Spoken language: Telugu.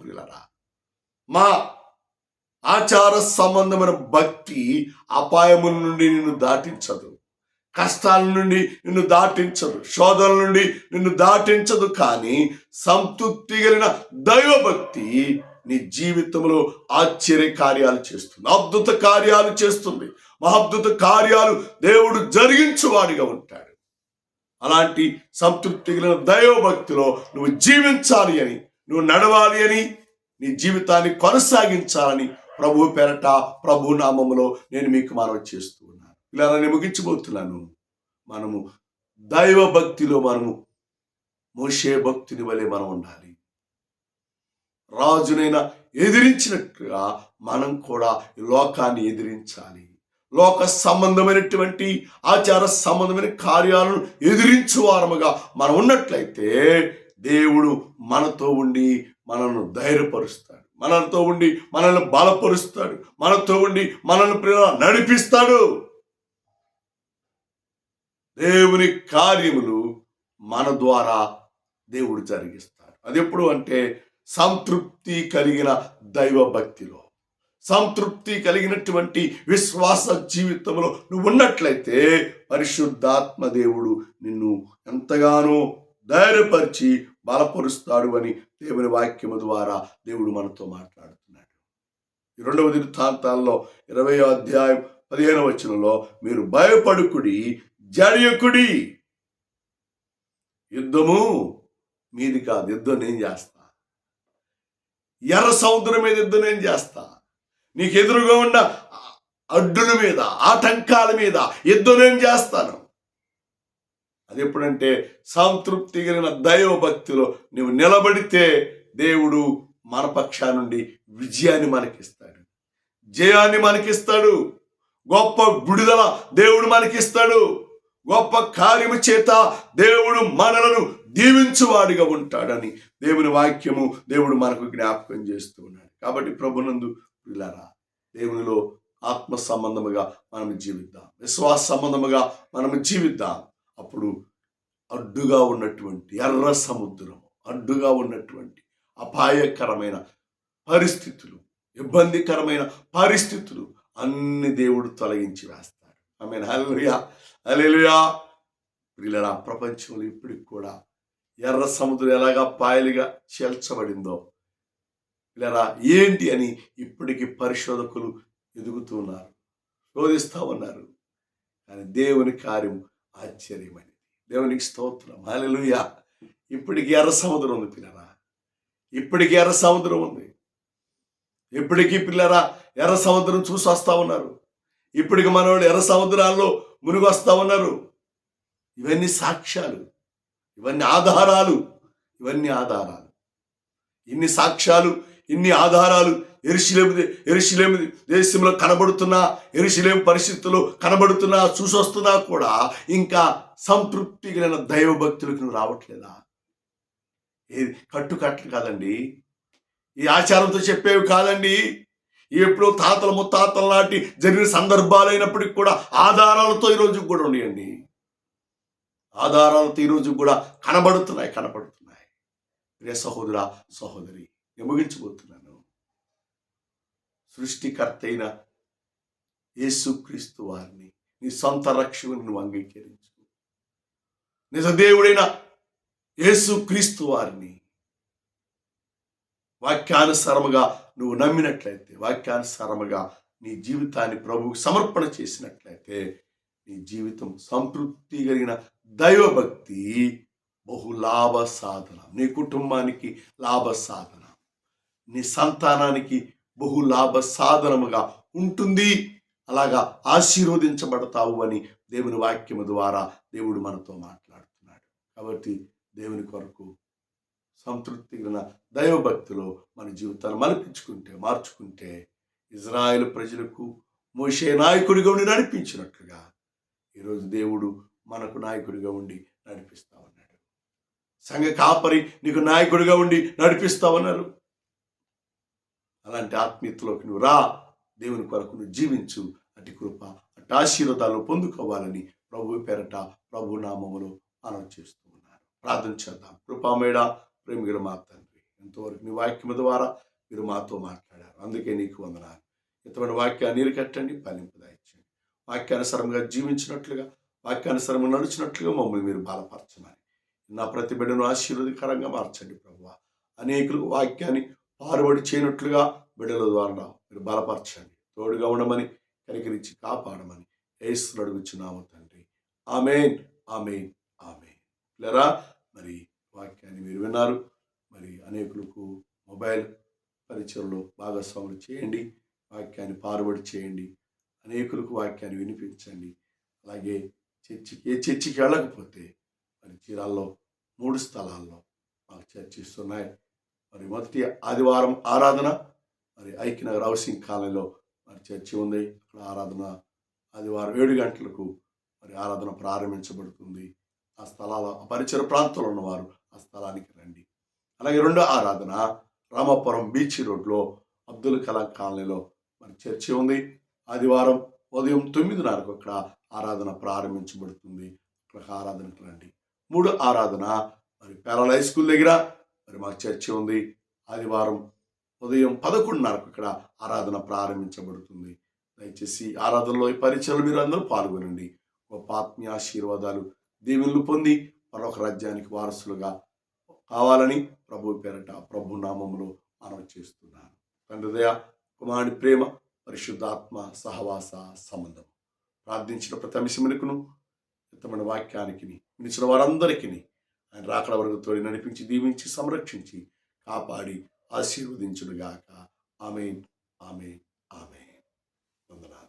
ప్రియులరా మా ఆచార సంబంధమైన భక్తి అపాయముల నుండి నిన్ను దాటించదు కష్టాల నుండి నిన్ను దాటించదు శోధనల నుండి నిన్ను దాటించదు కానీ సంతృప్తి కలిగిన దైవభక్తి నీ జీవితంలో ఆశ్చర్య కార్యాలు చేస్తుంది అద్భుత కార్యాలు చేస్తుంది మహద్భుత కార్యాలు దేవుడు జరిగించువాడిగా ఉంటాడు. అలాంటి సంతృప్తి కలిగిన దైవభక్తిలో నువ్వు జీవించాలి అని నువ్వు నడవాలి అని నీ జీవితాన్ని కొనసాగించాలని ప్రభు పెరట ప్రభు నామములో నేను మీకు మనవి చేస్తూ ఉన్నాను. ఇలా నేను ముగించబోతున్నాను. మనము దైవ భక్తిలో మనము మోషే భక్తిని వలె మనం ఉండాలి. రాజునైనా ఎదిరించినట్టుగా మనం కూడా లోకాన్ని ఎదిరించాలి. లోక సంబంధమైనటువంటి ఆచార సంబంధమైన కార్యాలను ఎదిరించు వారముగా మనం ఉన్నట్లయితే దేవుడు మనతో ఉండి మనల్ని ధైర్యపరుస్తాడు. మనతో ఉండి మనల్ని బలపరుస్తాడు. మనతో ఉండి మనల్ని ప్రేమ నడిపిస్తాడు. దేవుని కార్యములు మన ద్వారా దేవుడు జరిగిస్తాడు. అది ఎప్పుడు అంటే సంతృప్తి కలిగిన దైవ భక్తిలో. సంతృప్తి కలిగినటువంటి విశ్వాస జీవితంలో నువ్వు ఉన్నట్లయితే పరిశుద్ధాత్మ దేవుడు నిన్ను ఎంతగానో ధైర్యపరిచి బలపరుస్తాడు అని దేవుని వాక్యము ద్వారా దేవుడు మనతో మాట్లాడుతున్నాడు. ఈ రెండవ దినతాంతాల్లో ఇరవై అధ్యాయం పదిహేను వచనంలో మీరు భయపడుకుడి జడియకుడి. యుద్ధము మీది కాదు యుద్ధం నేను చేస్తా. ఎర్ర సముద్రం మీద యుద్ధం నేను చేస్తా. నీకు ఎదురుగా ఉన్న అడ్డుల మీద ఆటంకాల మీద యుద్ధం నేను చేస్తాను. అది ఎప్పుడంటే సంతృప్తి కలిగిన దైవ భక్తిలో నువ్వు నిలబడితే దేవుడు మన పక్షా నుండి విజయాన్ని మనకిస్తాడు. జయాన్ని మనకిస్తాడు. గొప్ప విడుదల దేవుడు మనకిస్తాడు. గొప్ప కార్యము చేత దేవుడు మనలను దీవించువాడిగా ఉంటాడని దేవుని వాక్యము దేవుడు మనకు జ్ఞాపకం చేస్తూ ఉన్నాడు. కాబట్టి ప్రభునందు పిల్లరా దేవునిలో ఆత్మ సంబంధముగా మనం జీవిద్దాం. విశ్వాస సంబంధముగా మనం జీవిద్దాం. అప్పుడు అడ్డుగా ఉన్నటువంటి ఎర్ర సముద్రం అడ్డుగా ఉన్నటువంటి అపాయకరమైన పరిస్థితులు ఇబ్బందికరమైన పరిస్థితులు అన్ని దేవుడు తొలగించి వేస్తాడు ఆమె హలుయా అలెలుయా వీళ్ళరా ప్రపంచంలో ఇప్పటికి కూడా ఎర్ర సముద్రం ఎలాగా పాయలుగా చేల్చబడిందో వీళ్ళరా ఏంటి అని ఇప్పటికి పరిశోధకులు ఎదుగుతున్నారు శోధిస్తూ ఉన్నారు. కానీ దేవుని కార్యం ఆశ్చర్యమైనది. దేవునికి స్తోత్రం. హల్లెలూయా. ఇప్పటికి ఎర్ర సముద్రం ఉంది పిల్లరా. ఇప్పటికి ఎర్ర సముద్రం ఉంది. ఇప్పటికీ పిల్లరా ఎర్ర సముద్రం చూసి వస్తూ ఉన్నారు. ఇప్పటికి మనవాళ్ళు ఎర్ర సముద్రాల్లో మునిగి వస్తూ ఉన్నారు. ఇవన్నీ సాక్ష్యాలు. ఇవన్నీ ఆధారాలు. ఇవన్నీ ఆధారాలు. ఇన్ని సాక్ష్యాలు ఇన్ని ఆధారాలు ఎరుశలేము ఎరుశలేము దేశంలో కనబడుతున్నా ఎరుశలేము పరిస్థితులు కనబడుతున్నా చూసొస్తున్నా కూడా ఇంకా సంతృప్తి కలిగిన దైవభక్తులకు నువ్వు రావట్లేదా? ఏది కట్టుకట్లు కాదండి. ఈ ఆచారంతో చెప్పేవి కాదండి. ఎప్పుడో తాతల ముత్తాతల నాటి జరిగిన సందర్భాలైనప్పటికీ కూడా ఆధారాలతో ఈరోజు కూడా ఉన్నాయండి. ఆధారాలతో ఈరోజు కూడా కనబడుతున్నాయి కనబడుతున్నాయి. రే సహోదరా సహోదరి నేను ముగించబోతున్నాను. సృష్టికర్త అయిన యేసుక్రీస్తు వారిని నీ సొంత రక్షకుని నువ్వు అంగీకరించు నిజదేవుడైన యేసుక్రీస్తు వారిని వాక్యానుసారముగా నువ్వు నమ్మినట్లయితే వాక్యానుసారముగా నీ జీవితాన్ని ప్రభువుకు సమర్పణ చేసినట్లయితే నీ జీవితం సంతృప్తి కలిగిన దైవభక్తి బహు లాభ సాధన నీ కుటుంబానికి లాభ సాధన నీ సంతానానికి బహు లాభ సాధనముగా ఉంటుంది. అలాగా ఆశీర్వదించబడతావు అని దేవుని వాక్యము ద్వారా దేవుడు మనతో మాట్లాడుతున్నాడు. కాబట్టి దేవుని కొరకు సంతృప్తి కలిగిన దైవభక్తిలో మన జీవితాన్ని మలిపించుకుంటే మార్చుకుంటే ఇజ్రాయెల్ ప్రజలకు మోషే నాయకుడిగా ఉండి నడిపించినట్లుగా ఈరోజు దేవుడు మనకు నాయకుడిగా ఉండి నడిపిస్తా ఉన్నాడు సంఘ కాపరి నీకు నాయకుడిగా ఉండి నడిపిస్తా ఉన్నారు అలాంటి ఆత్మీయతలోకి నువ్వు రా. దేవుని కొరకు నువ్వు జీవించు. అటు కృప అటు ఆశీర్వాదాలు పొందుకోవాలని ప్రభు పేరట ప్రభు నామములు మనం చేస్తూ ఉన్నారు ప్రార్థన చేద్దాం. కృపామేడ ప్రేమిగల మా తండ్రి ఎంతవరకు నీ వాక్యం ద్వారా మీరు మాతో మాట్లాడారు. అందుకే నీకు వందనాలు. ఇతమైన వాక్యాన్ని నీరు కట్టండి ఫలింపదాయించండి వాక్యానుసరంగా జీవించినట్లుగా వాక్యానుసరంగా నడిచినట్లుగా మమ్మల్ని మీరు బలపరచమని. నా ప్రతి బిడ్డను ఆశీర్వదకరంగా మార్చండి ప్రభు. అనేకులకు వాక్యాన్ని పారుబడి చేయనట్లుగా బిడ్డల ద్వారా మీరు బలపరచండి. తోడుగా ఉండమని కనికరించి కాపాడమని ఏసులు అడుగుచున్నాము తండ్రి. Amen amen amen. లేరా మరి వాక్యాన్ని మీరు విన్నారు. మరి అనేకులకు మొబైల్ పరిచయంలో భాగస్వాములు చేయండి. వాక్యాన్ని పారుబడి చేయండి. అనేకులకు వాక్యాన్ని వినిపించండి. అలాగే చర్చికి ఏ చర్చికి వెళ్ళకపోతే మరి చీరాల్లో మూడు స్థలాల్లో మాకు చర్చిస్తున్నాయి. మరి మొదటి ఆదివారం ఆరాధన మరి ఐక్యనగర్ హౌసింగ్ కాలనీలో మరి చర్చి ఉంది. అక్కడ ఆరాధన ఆదివారం ఏడు గంటలకు మరి ఆరాధన ప్రారంభించబడుతుంది. ఆ స్థలాల పరిచయ ప్రాంతంలో ఉన్నవారు ఆ స్థలానికి రండి. అలాగే రెండో ఆరాధన రామాపురం బీచ్ రోడ్లో అబ్దుల్ కలాం కాలనీలో మరి చర్చి ఉంది. ఆదివారం ఉదయం తొమ్మిదిన్నరకు అక్కడ ఆరాధన ప్రారంభించబడుతుంది. అక్కడ ఆరాధనకు రండి. మూడు ఆరాధన మరి పేరల హై స్కూల్ దగ్గర మరి మాకు చర్చి ఉంది. ఆదివారం ఉదయం పదకొండున్నరకు ఇక్కడ ఆరాధన ప్రారంభించబడుతుంది. దయచేసి ఆరాధనలో ఈ పరిచయలు మీరు అందరూ పాల్గొనండి. గొప్ప ఆత్మీయ ఆశీర్వాదాలు దేవుళ్ళు పొంది మరొక రాజ్యానికి వారసులుగా కావాలని ప్రభు పేరట ప్రభు నామంలో మనం చేస్తున్నాను. తండ్రిదయ కుమారుడి ప్రేమ పరిశుద్ధాత్మ సహవాస సంబంధం. ప్రార్థించిన ప్రతి అంశమునకును ఇతమైన వాక్యానికి నిలిచిన వారందరికీ ఆయన రాకడ వరకు తోడి నడిపించి దీవించి సంరక్షించి కాపాడి ఆశీర్వదించుడుగాక ఆమె ఆమె ఆమె వందనాలు.